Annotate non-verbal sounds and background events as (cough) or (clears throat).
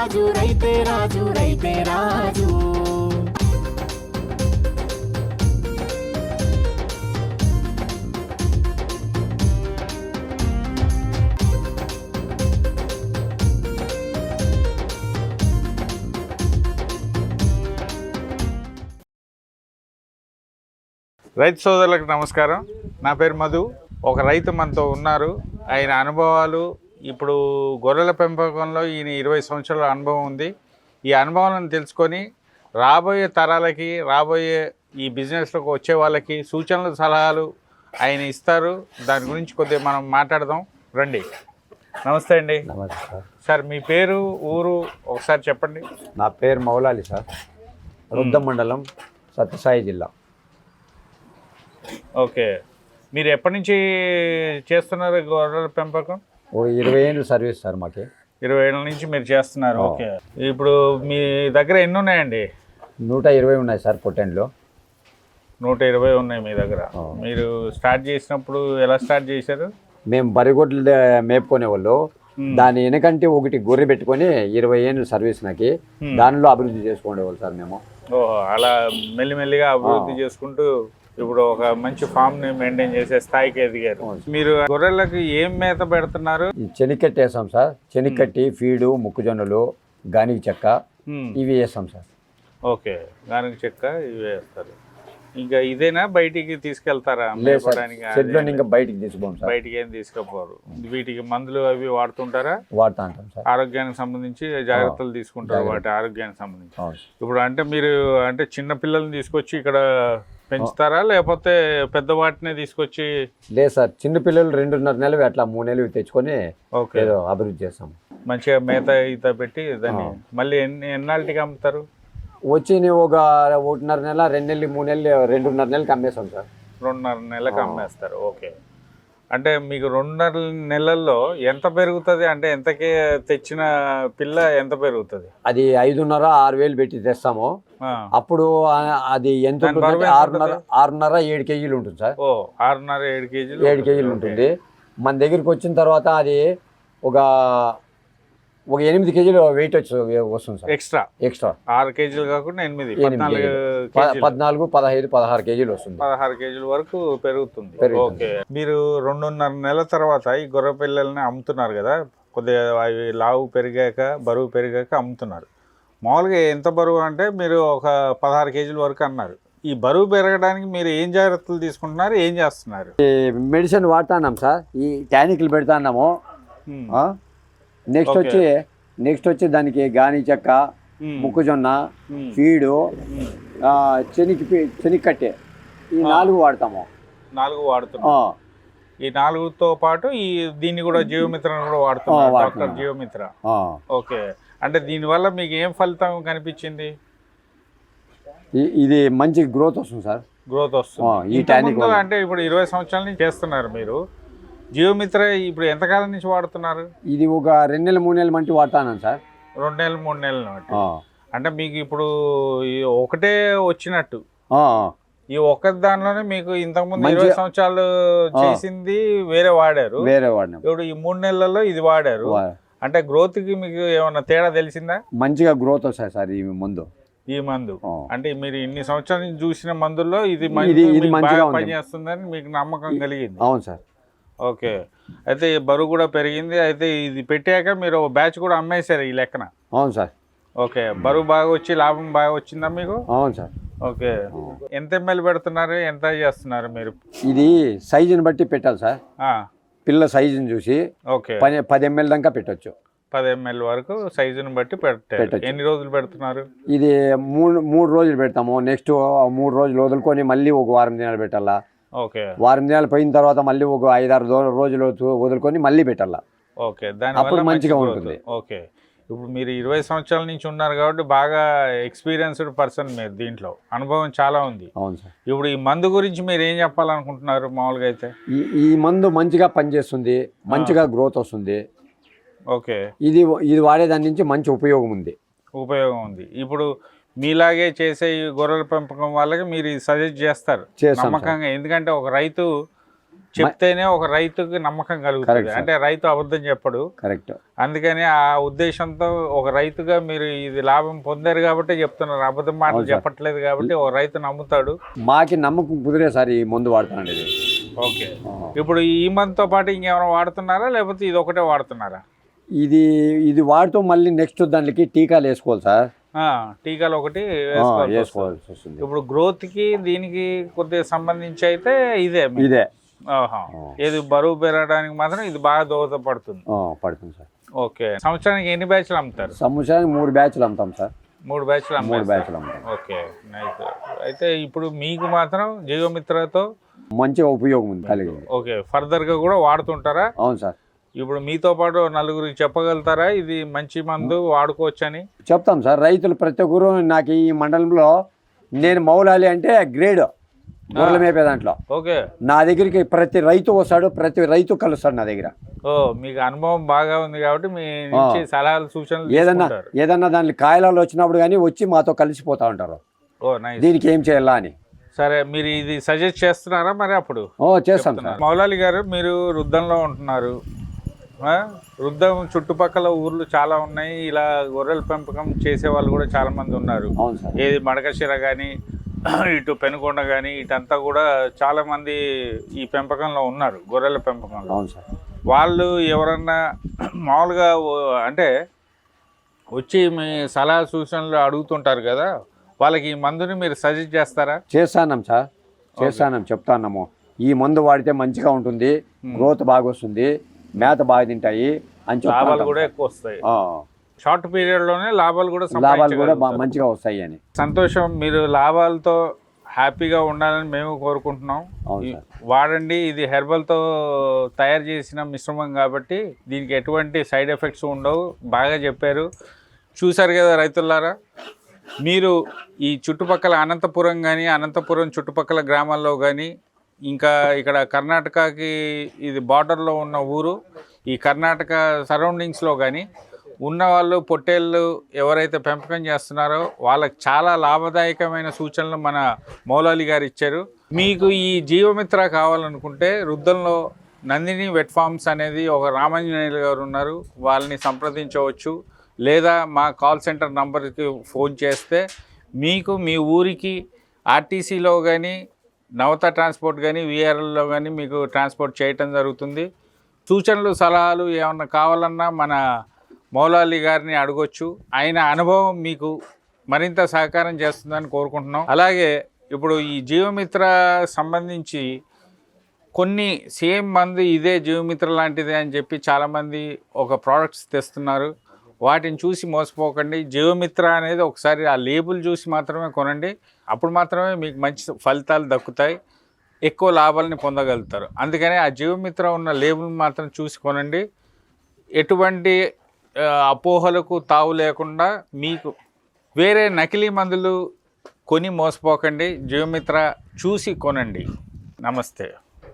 రాజు రైతే రాజు రైతే రాజు. రైతు సోదరులకు నమస్కారం. నా పేరు మధు. ఒక రైతు మనతో ఉన్నారు. ఆయన అనుభవాలు ఇప్పుడు గొర్రెల పెంపకంలో ఈయన ఇరవై సంవత్సరాల అనుభవం ఉంది. ఈ అనుభవాలను తెలుసుకొని రాబోయే తరాలకి రాబోయే ఈ బిజినెస్లోకి వచ్చే వాళ్ళకి సూచనలు సలహాలు ఆయన ఇస్తారు. దాని గురించి కొద్దిగా మనం మాట్లాడదాం. రండి. నమస్తే అండి. నమస్తే సార్. సార్ మీ పేరు ఊరు ఒకసారి చెప్పండి. నా పేరు మౌలాలి సార్. రుద్ద మండలం సత్యసాయి జిల్లా. ఓకే. మీరు ఎప్పటి నుంచి చేస్తున్నారు గొర్రెల పెంపకం? ఓ ఇరవై ఏళ్ళు సర్వీస్ సార్ మాకి. ఇరవై ఏళ్ళ నుంచి మీరు చేస్తున్నారు. ఓకే. ఇప్పుడు మీ దగ్గర ఎన్ని ఉన్నాయండి? నూట ఇరవై ఉన్నాయి సార్ పొట్టెండ్లు. నూట ఇరవై ఉన్నాయి మీ దగ్గర. మీరు స్టార్ట్ చేసినప్పుడు ఎలా స్టార్ట్ చేశారు? మేము బరిగొడ్లు మేపుకునే వాళ్ళు. దాని వెనకంటే ఒకటి గొర్రె పెట్టుకొని ఇరవై ఏళ్ళు సర్వీస్ నాకి. దానిలో అభివృద్ధి చేసుకునేవాళ్ళు సార్ మేము. ఓహో అలా మెల్లిమెల్లిగా అభివృద్ధి చేసుకుంటూ ఇప్పుడు ఒక మంచి ఫామ్ని మెయింటైన్ చేసే స్థాయికి ఎదిగారు. మీరు గొర్రెలకు ఏం మేత పెడుతున్నారు? ఈ చెనిక్కట్టి వేస్తాం సార్. చెనిక్కట్టి ఫీడు మొక్కజొన్నలు గానికి చెక్క హ్మ్. ఇవి వేస్తాం సార్. ఓకే. గానుగ చెక్క ఇవి వేస్తారు. ఇంకా ఇదేనా? బయటికి తీసుకెళ్తారా? ఇంకా బయటికి తీసుకోం సార్. బయటికి ఏం తీసుకుపోరు. వీటికి మందులు అవి వాడుతుంటారా? వాడుతూ ఉంటాం సార్. ఆరోగ్యానికి సంబంధించి జాగ్రత్తలు తీసుకుంటారు వాటి ఆరోగ్యానికి సంబంధించి. ఇప్పుడు అంటే మీరు అంటే చిన్న పిల్లల్ని తీసుకొచ్చి ఇక్కడ పెంచుతారా? లేకపోతే పెద్ద వాటినే తీసుకొచ్చి లేదు సార్ చిన్న పిల్లలు రెండున్నర నెలలు అట్లా మూడు నెలలు తెచ్చుకొని ఓకే. ఏదో అభివృద్ధి చేస్తాం. మంచిగా మేత ఈత పెట్టి దాన్ని మళ్ళీ ఎన్ని ఎన్నాళ్ళకి అమ్ముతారు? వచ్చి ఒక ఒకటిన్నర నెల రెండు నెలలు మూడు నెలలు రెండున్నర నెలలకి అమ్మేస్తాం సార్. రెండున్నర నెలకు అమ్మేస్తారు. ఓకే. అంటే మీకు రెండున్నర నెలల్లో ఎంత పెరుగుతుంది? అంటే ఎంతకి తెచ్చిన పిల్ల ఎంత పెరుగుతుంది? అది ఐదున్నర ఆరు వేలు పెట్టి తెస్తాము. అప్పుడు అది ఎంత ఆరున్నర ఆరున్నర ఏడు కేజీలు ఉంటుంది సార్. ఓ ఆరున్నర ఏడు కేజీలు ఏడు కేజీలు ఉంటుంది. మన దగ్గరికి వచ్చిన తర్వాత అది ఒక ఒక ఎనిమిది కేజీలు వెయిట్ వచ్చి వస్తుంది సార్. ఎక్స్ట్రా ఎక్స్ట్రా ఆరు కేజీలు కాకుండా ఎనిమిది పద్నాలుగు పదహైదు పదహారు కేజీలు వస్తుంది. పదహారు కేజీల వరకు పెరుగుతుంది. ఓకే. మీరు రెండున్నర నెలల తర్వాత ఈ గొర్రె పిల్లల్ని అమ్ముతున్నారు కదా కొద్దిగా అవి లావు పెరిగాక బరువు పెరిగాక అమ్ముతున్నారు. మామూలుగా ఎంత బరువు అంటే మీరు ఒక పదహారు కేజీల వరకు అన్నారు. ఈ బరువు పెరగడానికి మీరు ఏం జాగ్రత్తలు తీసుకుంటున్నారు ఏం చేస్తున్నారు? మెడిసిన్ వాడుతున్నాం సార్. ఈ టానిక్లు పెడతాన్నాము. నెక్స్ట్. వచ్చి నెక్స్ట్ వచ్చి దానికి గాని చెక్క. మొక్కజొన్న. ఫీడు పి- చెనిక్కట్టె ఈ నాలుగు వాడతాము. నాలుగు ఆ, ఈ నాలుగుతో పాటు ఈ దీన్ని కూడా జీవమిత్రను కూడా వాడుతున్నారు ఆ, డాక్టర్ వాడుతున్నాం. జీవమిత్ర. ఓకే. అంటే దీనివల్ల మీకు ఏం ఫలితం కనిపించింది? ఇది మంచి గ్రోత్ వస్తుంది సార్. గ్రోత్ వస్తుంది. ఈ టానిక్. అంటే ఇప్పుడు ఇరవై సంవత్సరాల నుంచి చేస్తున్నారు మీరు. జీవమిత్ర ఇప్పుడు ఎంతకాలం నుంచి వాడుతున్నారు? ఇది ఒక రెండు నెలలు మూడు నెలలు మంటి వాడతాను సార్. రెండు నెలలు మూడు నెలల అంటే మీకు ఇప్పుడు ఒకటే వచ్చినట్టు. ఈ ఒక్క దానిలోనే మీకు ఇంతకుముందు ఇరవై సంవత్సరాలు చేసింది వేరే వాడారు. వేరే వాడినాం. ఇప్పుడు ఈ మూడు నెలల్లో ఇది వాడారు. అంటే గ్రోత్కి మీకు ఏమన్నా తేడా తెలిసిందా? మంచిగా గ్రోత్ వస్తాయి సార్ ఈ ముందు. ఈ మందు. అంటే మీరు ఇన్ని సంవత్సరాల నుంచి చూసిన మందుల్లో ఇది మంచిగా. పనిచేస్తుందని మీకు నమ్మకం కలిగింది. అవును సార్. ఓకే. అయితే ఈ బరువు కూడా పెరిగింది. అయితే ఇది పెట్టాక మీరు బ్యాచ్ కూడా అమ్మేశారు ఈ లెక్కన. అవును సార్. ఓకే. బరువు బాగా వచ్చి లాభం బాగా వచ్చిందా మీకు? అవును సార్. ఓకే. ఎంత ఎంఎల్ పెడుతున్నారు? ఎంత చేస్తున్నారు మీరు? ఇది సైజుని బట్టి పెట్టాలి సార్. పిల్ల సైజుని చూసి ఓకే. పది పది ఎంఎల్ దాకా పెట్టొచ్చు. పది ఎంఎల్ వరకు సైజుని బట్టి పెట్టారు. ఎన్ని రోజులు పెడుతున్నారు? ఇది మూడు మూడు రోజులు పెడతాము. నెక్స్ట్ మూడు రోజులు వదులుకొని మళ్ళీ ఒక వారం దినాలు పెట్టాలా? వారం దినాలు పోయిన తర్వాత మళ్ళీ ఒక ఐదారు రోజులు వదు- వదులుకొని మళ్ళీ పెట్టాలా. ఓకే. దాని అప్పుడు మంచిగా. ఉంటుంది. ఓకే. ఇప్పుడు మీరు ఇరవై సంవత్సరాల నుంచి ఉన్నారు కాబట్టి బాగా ఎక్స్పీరియన్స్డ్ పర్సన్ మీరు దీంట్లో. అనుభవం చాలా ఉంది. అవును సార్. ఇప్పుడు ఈ మందు గురించి మీరు ఏం చెప్పాలనుకుంటున్నారు మామూలుగా అయితే? ఈ ఈ మందు మంచిగా పనిచేస్తుంది మంచిగా గ్రోత్ వస్తుంది. ఓకే. ఇది ఇది వాడేదాని నుంచి మంచి ఉపయోగం ఉంది. ఉపయోగం ఉంది. ఇప్పుడు మీలాగే చేసే ఈ గొర్రెల పెంపకం వాళ్ళకి మీరు సజెస్ట్ చేస్తారు. నమ్మకంగా. ఎందుకంటే ఒక రైతు చెప్తేనే ఒక రైతుకి నమ్మకం కలుగుతుంది. అంటే రైతు అబద్ధం చెప్పడు. కరెక్ట్. అందుకని ఆ ఉద్దేశంతో ఒక రైతుగా మీరు ఇది లాభం పొందారు కాబట్టి చెప్తున్నారు. అబద్ధం మాటలు. చెప్పట్లేదు కాబట్టి ఒక రైతు నమ్ముతాడు. మాకి నమ్మకం కుదిరే సార్ ఈ మందు వాడుతానండి ఇది. ఓకే. ఇప్పుడు ఈ మంత్తో పాటు ఇంకేమైనా వాడుతున్నారా? లేకపోతే ఇది ఒకటే వాడుతున్నారా? ఇది ఇది వాడుతూ మళ్ళీ నెక్స్ట్ దానికి టీకాలు వేసుకోవాలి సార్. టీకాలు ఒకటి వేసుకోవాల్సి వస్తుంది. వస్తుంది. ఇప్పుడు గ్రోత్కి దీనికి కొద్దిగా సంబంధించి అయితే ఇదే ఇదే. ఏది బరువు పెరగడానికి మాత్రం ఇది బాగా దోహదపడుతుంది పడుతుంది. సార్. ఓకే. సంవత్సరానికి ఎన్ని బ్యాచ్లు అమ్ముతారు? సంవత్సరానికి మూడు బ్యాచ్లు అమ్ముతాం సార్. మూడు బ్యాచ్లు మూడు బ్యాచ్లు అమ్ముతాం. ఓకే. నైస్. అయితే ఇప్పుడు మీకు మాత్రం జీవమిత్రతో మంచిగా ఉపయోగం ఉంది కలిగింది. ఓకే. ఫర్దర్గా కూడా వాడుతుంటారా? అవును సార్. ఇప్పుడు మీతో పాటు నలుగురికి చెప్పగలుగుతారా? ఇది మంచి మందు వాడుకోవచ్చని? చెప్తాం సార్. రైతులు ప్రతి ఒక్కరు నాకు ఈ మండలంలో నేను మౌలాలి అంటే గ్రేడ్ గొర్రెల మేపే దాంట్లో. ఓకే. నా దగ్గరికి ప్రతి రైతు వస్తాడు ప్రతి రైతు కలుస్తాడు నా దగ్గర. ఓ మీకు అనుభవం బాగా ఉంది కాబట్టి మీ నుంచి సలహాలు సూచనలు ఏదన్నా ఏదన్నా దాని కాయలాలు వచ్చినప్పుడు కానీ వచ్చి మాతో కలిసిపోతా ఉంటారు. Oh nice. దీనికి ఏం చేయాలా అని. సరే మీరు ఇది సజెస్ట్ చేస్తున్నారా మరి అప్పుడు? ఓ చేస్తాం సార్. మౌలాలి గారు మీరు రుద్దంలో ఉంటున్నారు. రుద్దం చుట్టుపక్కల ఊర్లు చాలా ఉన్నాయి. ఇలా గొర్రెల పెంపకం చేసే వాళ్ళు కూడా చాలా మంది ఉన్నారు. ఏది మడకశిర కానీ (clears throat) ఇటు పెనుకొండ కానీ ఇటంతా కూడా చాలా మంది ఈ పెంపకంలో ఉన్నారు. గొర్రెల పెంపకంలో. వాళ్ళు ఎవరన్నా (clears throat) మామూలుగా అంటే వచ్చి మీ సలహా సూచనలు అడుగుతుంటారు కదా వాళ్ళకి ఈ మందుని మీరు సజెస్ట్ చేస్తారా? చేస్తానం సార్. చేస్తానం చెప్తాన్నాము ఈ మందు వాడితే మంచిగా ఉంటుంది గ్రోత్ బాగా వస్తుంది మేత బాగా తింటాయి అని లాభాలు కూడా. ఎక్కువ వస్తాయి. షార్ట్ పీరియడ్లోనే లాభాలు కూడా లాభాలు కూడా. మంచిగా వస్తాయి అని. సంతోషం మీరు లాభాలతో హ్యాపీగా ఉండాలని మేము కోరుకుంటున్నాం. వాడండి ఇది హెర్బల్తో తయారు చేసిన మిశ్రమం కాబట్టి దీనికి ఎటువంటి సైడ్ ఎఫెక్ట్స్ ఉండవు. బాగా చెప్పారు. చూశారు కదా రైతులారా? మీరు ఈ చుట్టుపక్కల అనంతపురం కానీ అనంతపురం చుట్టుపక్కల గ్రామాల్లో కానీ ఇంకా ఇక్కడ కర్ణాటకకి ఇది బార్డర్లో ఉన్న ఊరు ఈ కర్ణాటక సరౌండింగ్స్లో కానీ ఉన్నవాళ్ళు పొట్టేళ్ళు ఎవరైతే పెంపకం చేస్తున్నారో వాళ్ళకి చాలా లాభదాయకమైన సూచనలు మన మౌలాలి గారు ఇచ్చారు. మీకు ఈ జీవమిత్ర కావాలనుకుంటే రుద్దంలో నందిని వెట్ ఫార్మ్స్ అనేది ఒక రామాంజనేయులు గారు ఉన్నారు. వాళ్ళని సంప్రదించవచ్చు. లేదా మా కాల్ సెంటర్ నంబర్కి ఫోన్ చేస్తే మీకు మీ ఊరికి ఆర్టీసీలో కానీ నవత ట్రాన్స్పోర్ట్ కానీ విఆర్ఎల్లో కానీ మీకు ట్రాన్స్పోర్ట్ చేయటం జరుగుతుంది. సూచనలు సలహాలు ఏమన్నా కావాలన్నా మన మౌలాలి గారిని అడగొచ్చు. ఆయన అనుభవం మీకు మరింత సహకారం చేస్తుందని కోరుకుంటున్నాం. అలాగే ఇప్పుడు ఈ జీవమిత్ర సంబంధించి కొన్ని సేమ్ మంది ఇదే జీవమిత్ర లాంటిదే అని చెప్పి చాలామంది ఒక ప్రోడక్ట్స్ తెస్తున్నారు. వాటిని చూసి మోసపోకండి. జీవమిత్ర అనేది ఒకసారి ఆ లేబుల్ చూసి మాత్రమే కొనండి. అప్పుడు మాత్రమే మీకు మంచి ఫలితాలు దక్కుతాయి. ఎక్కువ లాభాలని పొందగలుగుతారు. అందుకని ఆ జీవమిత్ర ఉన్న లేబుల్ మాత్రం చూసి కొనండి. ఎటువంటి అపోహలకు తావు లేకుండా మీకు వేరే నకిలీ మందులు కొని మోసపోకండి. జీవమిత్ర చూసి కొనండి. నమస్తే.